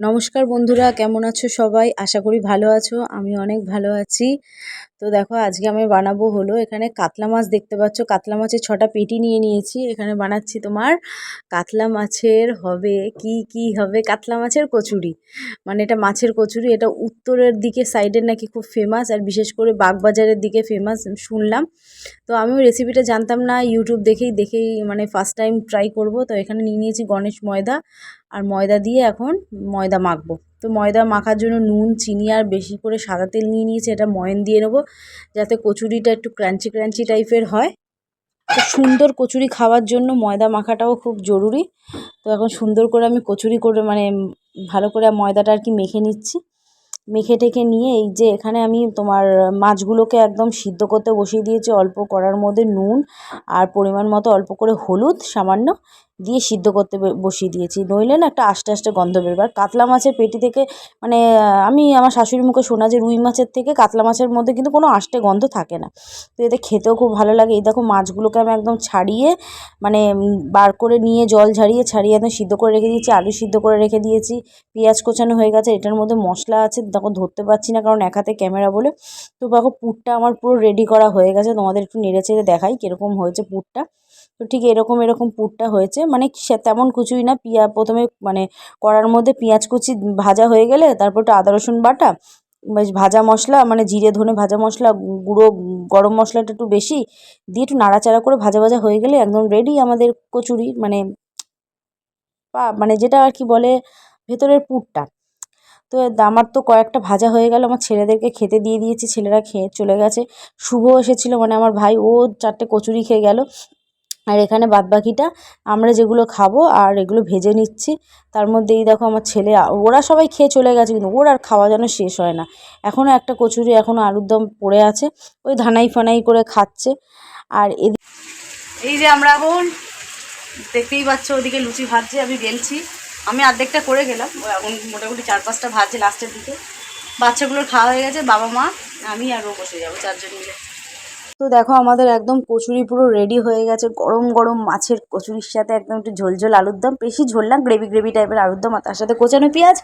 নমস্কার বন্ধুরা কেমন আছো সবাই? আশা করি ভালো আছো আমি অনেক ভালো আছি। তো দেখো, আজকে আমি বানাবো হলো এখানে কাতলা মাছ দেখতে পাচ্ছ। কাতলা মাছের ছটা পেটি নিয়ে নিয়েছি। এখানে বানাচ্ছি তোমার কাতলা মাছের হবে কি কি হবে? কাতলা মাছের কচুরি। মানে এটা মাছের কচুরি, এটা উত্তরের দিকে সাইডের নাকি খুব ফেমাস আর বিশেষ করে বাগবাজারের দিকে ফেমাস শুনলাম। তো আমিও রেসিপিটা জানতাম না ইউটিউব দেখেই দেখেই মানে ফার্স্ট টাইম ট্রাই করব। তো এখানে নিয়ে নিয়েছি গণেশ ময়দা। আর ময়দা দিয়ে এখন ময়দা মাখবো। তো ময়দা মাখার জন্য নুন, চিনি আর বেশি করে সাদা তেল নিয়ে নিয়েছি, এটা ময়ন দিয়ে নেব, যাতে কচুরিটা একটু ক্রাঞ্চি ক্রাঞ্চি টাইপের হয়। তো সুন্দর কচুরি খাওয়ার জন্য ময়দা মাখাটাও খুব জরুরি। তো এখন সুন্দর করে আমি কচুরি করে মানে ভালো করে ময়দাটা আর কি মেখে নিচ্ছি। মেখে টেখে নিয়ে এই যে এখানে আমি তোমার মাছগুলোকে একদম সিদ্ধ করতে বসিয়ে দিয়েছি, অল্প করার মধ্যে নুন আর পরিমাণ মতো অল্প করে হলুদ সামান্য। দিয়ে সিদ্ধ করতে বসিয়ে দিয়েছি। নইলে না একটা আস্তে আস্তে গন্ধ বেরোবে। আর কাতলা মাছের পেটি থেকে মানে আমি আমার শাশুড়ির মুখে শোনা যে রুই মাছের থেকে কাতলা মাছের মধ্যে কিন্তু কোনো আষ্টে গন্ধ থাকে না। তো এতে খেতেও খুব ভালো লাগে। এই দেখো মাছগুলোকে আমি একদম ছাড়িয়ে মানে বার করে নিয়ে জল ঝারিয়ে ছাড়িয়ে একদম সিদ্ধ করে রেখে দিয়েছি। আলু সিদ্ধ করে রেখে দিয়েছি। পেঁয়াজ কোচানো হয়ে গেছে। এটার মধ্যে মশলা আছে। দেখো ধরতে পারছি না কারণ এক হাতে ক্যামেরা বলে। তো দেখো পুরটা আমার পুরো রেডি করা হয়ে গেছে। তোমাদের একটু নেড়ে চেড়ে দেখাই কীরকম হয়েছে পুরটা। তো ঠিক এরকম এরকম পুরটা হয়েছে। মানে তেমন কুচুই না। পিঁয়া, প্রথমে মানে কড়ার মধ্যে পেঁয়াজ কুচি ভাজা হয়ে গেলে, তারপর একটু আদা, রসুন বাটা, বেশ ভাজা মশলা মানে জিরে, ধনে ভাজা মশলা, গুঁড়ো, গরম মশলাটা একটু বেশি দিয়ে একটু নাড়াচাড়া করে ভাজা ভাজা হয়ে গেলে একদম রেডি আমাদের কচুরি মানে পা মানে যেটা আর কি বলে, ভেতরের পুরটা। তো আমার তো কয়েকটা ভাজা হয়ে গেল, আমার ছেলেদেরকে খেতে দিয়ে দিয়েছি, ছেলেরা খেয়ে চলে গেছে। শুভ এসেছিল মানে আমার ভাই, ও চারটে কচুরি খেয়ে গেল। আর এখানে বাদবাকিটা আমরা যেগুলো খাব আর এগুলো ভেজে নিচ্ছি। তার মধ্যে এই দেখো আমার ছেলে, ওরা সবাই খেয়ে চলে গেছে কিন্তু ওর আর খাওয়া যেন শেষ হয় না। এখনও একটা কচুরি এখনও আলুর দম পড়ে আছে, ওই ধানাই ফানাই করে খাচ্ছে। আর এই যে আমরা এখন দেখতেই পাচ্ছ, ওদিকে লুচি ভাজছে, আমি গেলছি আমি অর্ধেকটা করে গেলাম এখন মোটামুটি চার পাঁচটা ভাজছে লাস্টের দিকে। বাচ্চাগুলোর খাওয়া হয়ে গেছে, বাবা মা, আমি আর ও বসে যাব, চারজন মিলে। তো দেখো আমাদের একদম কচুরি পুরো রেডি হয়ে গেছে। গরম গরম মাছের কচুরির সাথে একদম একটু ঝোল ঝোল আলুর দম। বেশি ঝোল না গ্রেভি গ্রেভি টাইপের আলুর দম আর তার সাথে কোচানো পেঁয়াজ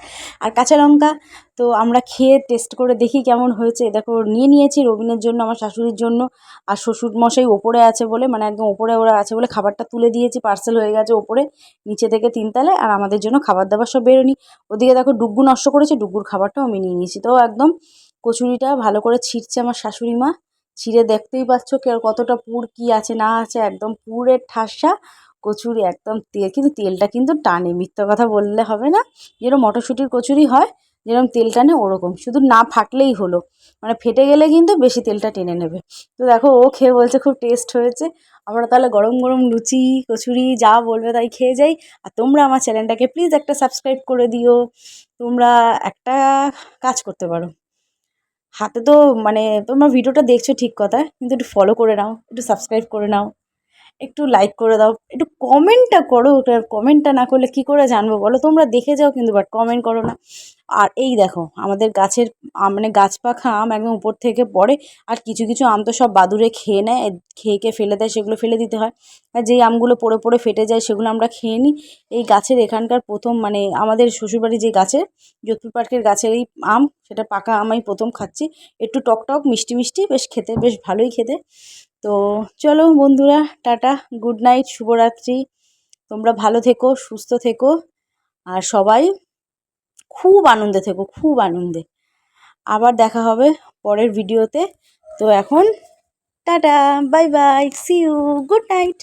আর কাঁচা লঙ্কা। তো আমরা খেয়ে টেস্ট করে দেখি কেমন হয়েছে। দেখো নিয়ে নিয়েছি রবিনের জন্য, আমার শাশুড়ির জন্য। আর শ্বশুর মশাই ওপরে আছে বলে মানে একদম ওপরে ওরা আছে বলে খাবারটা তুলে দিয়েছি পার্সেল হয়ে গেছে ওপরে, নিচে থেকে তিনতলায়। আর আমাদের জন্য খাবার দাবার সব বেরোনি ওদিকে দেখো ডুগ্গু নষ্ট করেছে, ডুগ্গুর খাবারটাও আমি নিয়ে নিয়েছি। তো একদম কচুরিটা ভালো করে ছিটছে আমার শাশুড়ি মা। ছিঁড়ে দেখতেই পাচ্ছ কে কতটা পুর কি আছে, না আছে, একদম পুরের ঠাসা কচুরি, একদম তেল। কিন্তু তেলটা কিন্তু টানে, মিথ্যা কথা বললে হবে না। যেরকম মটরশুঁটির কচুরি হয়, যেরকম তেল টানে ওরকম। শুধু না ফাটলেই হলো। মানে ফেটে গেলে কিন্তু বেশি তেলটা টেনে নেবে। তো দেখো, ও খেয়ে বলছে খুব টেস্ট হয়েছে। আমরা তাহলে গরম গরম লুচি, কচুরি যা বলবে তাই খেয়ে যাই। আর তোমরা আমার চ্যানেলটাকে প্লিজ একটা সাবস্ক্রাইব করে দিও। তোমরা একটা কাজ করতে পারো। হাতে তো মানে তোমার ভিডিওটা দেখছ ঠিক কথা কিন্তু একটু ফলো করে নাও, একটু সাবস্ক্রাইব করে নাও। একটু লাইক করে দাও। একটু কমেন্টটা করো কমেন্টটা না করলে কি করে জানব বলো? তোমরা দেখে যাও কিন্তু বাট কমেন্ট করো না। আর এই দেখো, আমাদের গাছের মানে গাছ পাখা আম একদম উপর থেকে পড়ে, আর কিছু কিছু আম তো সব বাদুরে খেয়ে নেয়, খেয়ে খেয়ে ফেলে দেয়, সেগুলো ফেলে দিতে হয়। আর যেই আমগুলো পড়ে পড়ে ফেটে যায়, সেগুলো আমরা খেয়ে নিই। এই গাছের এখানকার প্রথম মানে আমাদের শ্বশুরবাড়ি যে গাছের যোধপুর পার্কের গাছের এই আম, সেটা পাকা আমি প্রথম খাচ্ছি। একটু টক টক মিষ্টি মিষ্টি, বেশ খেতে, বেশ ভালোই খেতে। তো চলো বন্ধুরা, টাটা গুড নাইট শুভরাত্রি। তোমরা ভালো থেকো, সুস্থ থেকো, আর সবাই খুব আনন্দে থেকো, খুব আনন্দে। আবার দেখা হবে পরের ভিডিওতে তো। এখন tata bye bye see you good night